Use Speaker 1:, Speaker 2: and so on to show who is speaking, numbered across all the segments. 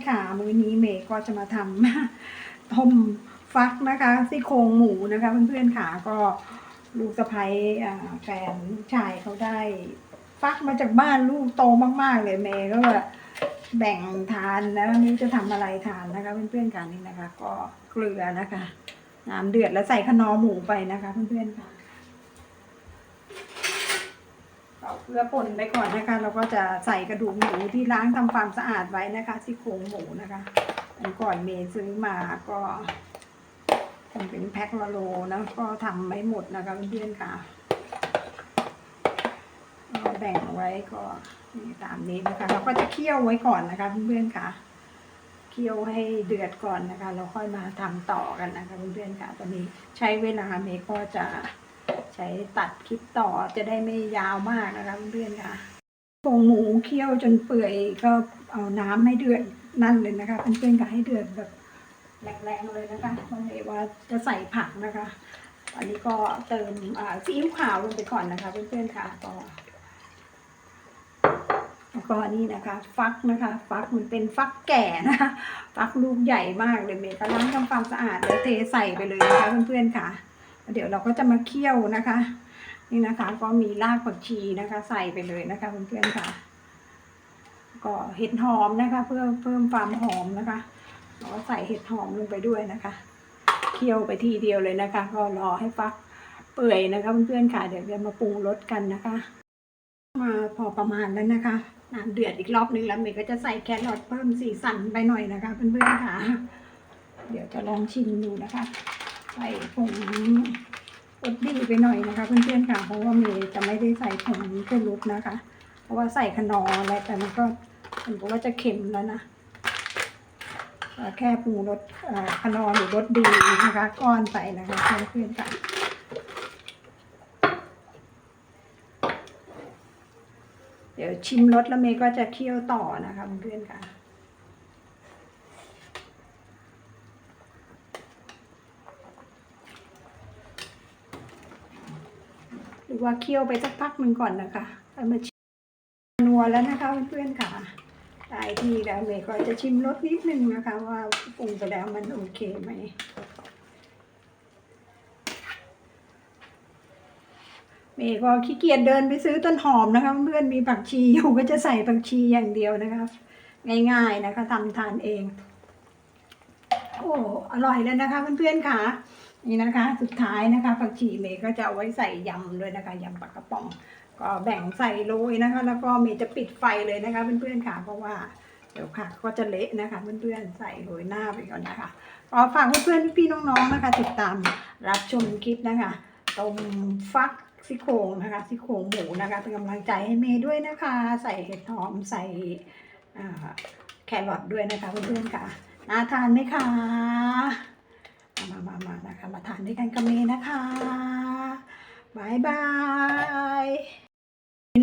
Speaker 1: ๆค่ะ มื้อนี้เมย์ก็จะมาทำต้มฟักนะคะซี่โครงหมูนะคะเพื่อนๆค่ะก็ลูกสะใภ้อ่าแฟนชายเขาได้ ฟักมาจากบ้านลูกโตมากๆเลยเมย์ก็แบบแบ่งทานแล้วนี่จะทำอะไรทานนะคะเพื่อนๆกันนี่นะคะ ก็เกลือนะคะน้ำเดือดแล้วใส่ขนอหมูไปนะคะเพื่อนๆค่ะ เอาเก ลือป่นไปก่อนนะคะ เราก็จะใส่กระดูกหมูที่ล้างทำความสะอาดไว้นะคะซี่โครงหมูนะคะอันก่อนเมย์ซื้อมาก็ทำเป็นแพ็คละโลนะก็ทำไม่หมดนะคะเพื่อนๆค่ะก็แบ่งไว้ก็ตามนี้นะคะเราก็จะเคี่ยวไว้ก่อนนะคะเพื่อนๆค่ะเคี่ยวให้เดือดก่อนนะคะ เราค่อยมาทำต่อกันนะคะเพื่อนๆค่ะ ตอนนี้ใช้เวลาเมย์ก็จะ ใช้ตัดคลิปต่อจะได้ไม่ยาวมากนะคะเพื่อนๆค่ะโครงหมูเคี่ยวจนเปื่อยก็เอาน้ำให้เดือดนั่นเลยนะคะเพื่อนๆก็ให้เดือดแบบแรงๆเลยนะคะเพราะเห็นว่าจะใส่ผักนะคะอันนี้ก็เติมซีอิ๊วขาวลงไปก่อนนะคะ เพื่อนๆค่ะก็แล้วก็นี่นะคะ ฟักนะคะ ฟักมันเป็นฟักแก่นะคะฟักลูกใหญ่มากเลยเมย์ก็ล้างทำความสะอาดแล้วเทใส่ไปเลยนะคะเพื่อนๆค่ะ เดี๋ยวเราก็จะมาเคี่ยวนะคะ นี่นะคะ ก็มีรากผักชีนะคะ ใส่ไปเลยนะคะเพื่อนๆค่ะ ก็เห็ดหอมนะคะ เพื่อเพิ่มความหอมนะคะเราก็ใส่เห็ดหอมลงไปด้วยนะคะเคี่ยวไปทีเดียวเลยนะคะ ก็รอให้ฟักเปื่อยนะคะเพื่อนๆค่ะ เดี๋ยวจะมาปรุงรสกันนะคะ มาพอประมาณแล้วนะคะน้ำเดือดอีกรอบนึงแล้วเมย์ก็จะใส่แครอทเพิ่มสีสันไปหน่อยนะคะเพื่อนๆค่ะ เดี๋ยวจะลองชิมดูนะคะ ใส่ผงรสดีไปหน่อยนะคะ เพื่อนๆค่ะ เพราะว่าเมย์จะไม่ได้ใส่ผงชูรสนะคะ เพราะว่าใส่ขนออะไรแต่มันก็มันก็ว่าจะเค็มแล้วนะแค่ปรุงรสเอ่อขนอหรือรสดีนะคะ ก้อนใส่นะคะเพื่อนๆค่ะเดี๋ยวชิมรสแล้วเมย์ก็จะเคี่ยวต่อนะคะเพื่อนๆค่ะ หรือ ว่าเคี่ยวไปสักพักหนึ่งก่อนนะคะแล้มาชิมนัวแล้วนะคะเพื่อนๆค่ะได้ที่แล้วเมย์ก็จะชิมรสนิดนึงนะคะ ว่าปรุงไปแล้วมันโอเคไหมเมย์ก็ขี้เกียจเดินไปซื้อต้นหอมนะคะ เพื่อนมีผักชีอยู่ก็จะใส่ผักชีอย่างเดียวนะคะ ง่ายๆนะคะทำทานเอง โอ้อร่อยแล้วนะคะเพื่อนๆค่ะ นี่นะคะ สุดท้ายนะคะผักชีเมย์ก็จะเอาไว้ใส่ยำด้วยนะคะยำปลากระป๋อง ก็แบ่งใส่โรยนะคะ แล้วก็เมย์จะปิดไฟเลยนะคะเพื่อนๆค่ะเพราะว่าเดี๋ยวค่ะก็จะเละนะคะเพื่อนๆใส่โรยหน้าไปก่อนนะคะก็ฝากเพื่อนๆพี่ๆน้องๆนะคะ ติดตามรับชมคลิปนะคะต้มฟักซี่โครงนะคะซี่โครงหมูนะคะเป็นกำลังใจให้เมย์ด้วยนะคะ ใส่เห็ดหอมใส่แครอทด้วยนะคะเพื่อนๆค่ะน่าทานไหมคะ มามามานะคะ มาทานด้วยกันกับเมย์นะคะบายบาย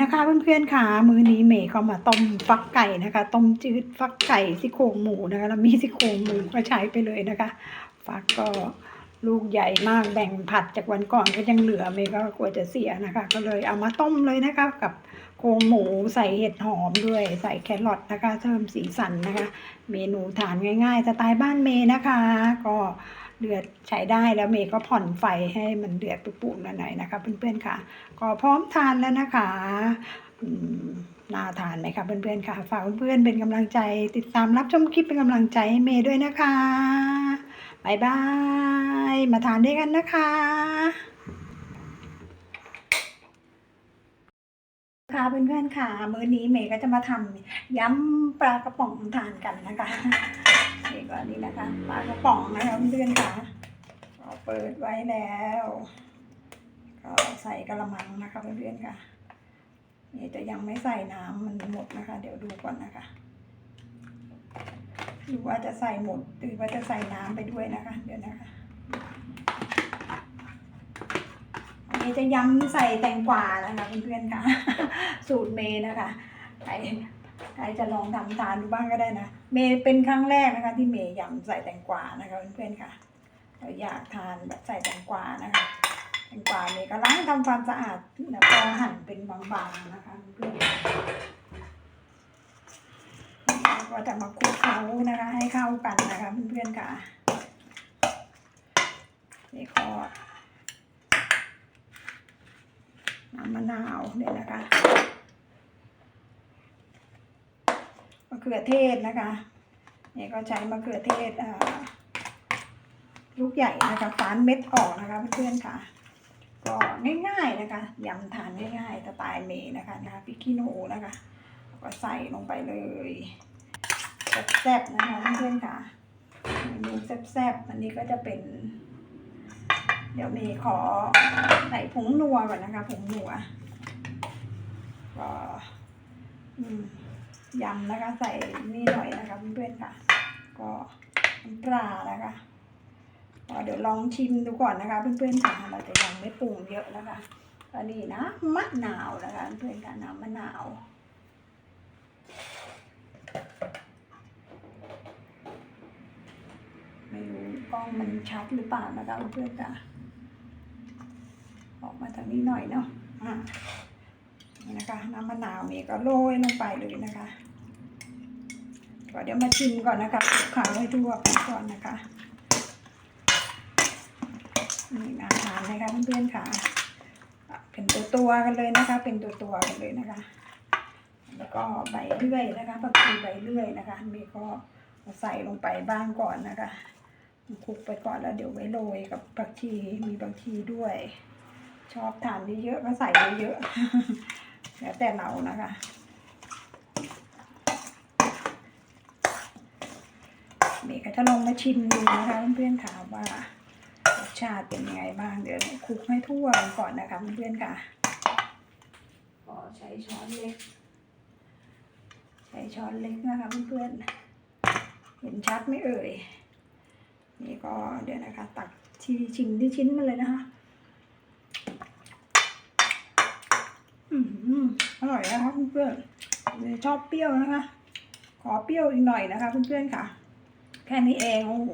Speaker 1: นะคะเพื่อนๆค่ะมื้อนี้เมย์ก็มาต้มฟักไก่นะคะ ต้มจืดฟักไก่ซี่โครงหมูนะคะแล้วมีซี่โครงหมูก็ใช้ไปเลยนะคะ ฟักก็ลูกใหญ่มากแบ่งผัดจากวันก่อนก็ยังเหลือเมย์ก็กลัวจะเสียนะคะ ก็เลยเอามาต้มเลยนะคะ กับโครงหมูใส่เห็ดหอมด้วย ใส่แครอทนะคะเพิ่มสีสันนะคะ เมนูทานง่ายๆสไตล์บ้านเมย์นะคะ ก็ เดือดใช้ได้แล้วเมย์ก็ผ่อนไฟให้มันเดือดปุบๆหน่อยๆนะคะเพื่อนๆค่ะก็พร้อมทานแล้วนะคะน่าทานไหมคะเพื่อนๆค่ะ ฝากเพื่อนๆเป็นกำลังใจ ติดตามรับชมคลิปเป็นกำลังใจให้เมย์ด้วยนะคะบายบาย มาทานด้วยกันนะคะค่ะเพื่อนๆค่ะ มื้อนี้เมย์ก็จะมาทำยำปลากระป๋องทานกันนะคะ นี่ก็นี่นะคะปลากระป๋องนะคะเพื่อนๆค่ะก็เปิดไว้แล้ว ก็ใส่กระมังนะคะเพื่อนๆค่ะ นี่จะยังไม่ใส่น้ำมันหมดนะคะ เดี๋ยวดูก่อนนะคะดูว่าจะใส่หมดหรือว่าจะใส่น้ำไปด้วยนะคะ เดี๋ยวนะคะอันนี้จะย้ำใส่แตงกวานะคะเพื่อนๆค่ะ สูตรเมนะคะใครใครจะลองทำทานดูบ้างก็ได้นะ เมย์เป็นครั้งแรกนะคะ ที่เมย์ยำใส่แตงกวานะคะเพื่อนๆค่ะเราอยากทานแบบใส่แตงกวานะคะแตงกวาเมย์ก็ล้างทำความสะอาดแล้วก็หั่นเป็นบางๆนะคะเพื่อนๆก็จะมาคลุกเคล้านะคะ ให้เข้ากันนะคะเพื่อนๆค่ะนี่ก็น้ำมะนาวเนี่ยนะคะมะเขือเทศนะคะนี่ก็ใช้มะเขือเทศลูกใหญ่นะคะฝานเม็ดออกนะคะเพื่อนๆค่ะ ก็ง่ายๆนะคะยำทานง่ายๆสไตล์เมย์นะคะนะคะพริกขี้หนูนะคะก็ใส่ลงไปเลยแซ่บๆนะคะเพื่อนๆค่ะเมนูแซ่บๆอันนี้ก็จะเป็น เดี๋ยวเมย์ขอใส่ผงนัวก่อนนะคะผงนัวก็อืม ยำนะคะ ใส่นี่หน่อยนะคะเพื่อนๆค่ะ ก็น้ำปลานะคะก็เดี๋ยวลองชิมดูก่อนนะคะเพื่อนๆค่ะเราจะยังไม่ปรุงเยอะนะคะก็นี่นะมะนาวนะคะเพื่อนๆค่ะน้ำมะนาวไม่รู้กล้องมันชัดหรือเปล่านะคะเพื่อนๆค่ะออกมาทางนี้หน่อยเนาะอะ นะคะน้ำมะนาวนี่ก็โรยลงไปเลยนะคะก็เดี๋ยวมาชิมก่อนนะคะคลุกเคล้าให้ทั่วก,ก่อนนะคะนี่น่าทานนะคะเพื่อนๆค่ะ เป็นตัวตัวกันเลยนะคะ เป็นตัวตัวกันเลยนะคะ แล้วก็ใบเลื่อยนะคะผักชีใบเลื่อยนะคะมย์ก็ใส่ลงไปบ้างก่อนนะคะคลุกไปก่อนแล้วเดี๋ยวไว้โรยกับผักชีมีผักชีด้วย ชอบทานเยอะๆก็ใส่เยอะๆ แล้วแต่เรานะคะเมย์ก็จะลองมาชิมดูนะคะ เพื่อนๆค่ะว่ารสชาติเป็นยังไงบ้าง เดี๋ยวคลุกให้ทั่วกันก่อนนะคะเพื่อนๆค่ะก็ใช้ช้อนเล็ก ใช้ช้อนเล็กนะคะเพื่อนๆ เห็นชัดไหมเอ่ย นี่ก็เดี๋ยวนะคะ ตักทีชิมที่ชิ้นมาเลยนะคะ อืม อร่อยนะคะเพื่อนๆชอบเปรี้ยวนะคะ ขอเปรี้ยวอีกหน่อยนะคะเพื่อนๆค่ะ แค่นี้เองโอ้โห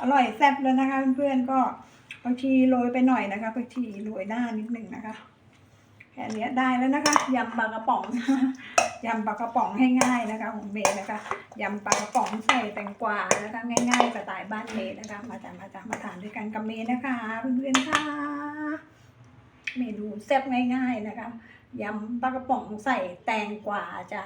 Speaker 1: อร่อยแซ่บแล้วนะคะเพื่อนๆก็บางทีโรยไปหน่อยนะคะบางทีโรยหน้านิดหนึ่งนะคะแค่นี้ได้แล้วนะคะยำปลากระป๋องยำปลากระป๋องให้ง่ายนะคะของเมย์นะคะยำปลากระป๋องใส่แตงกวานะคะง่ายๆสไตล์บ้านเมย์นะคะ มาจากมาจากมาทานด้วยกันกับเมย์นะคะเพื่อนๆค่ะเมนูแซ่บง่าย ๆนะคะ ยำปลากระป๋องใส่แตงกวาจ้า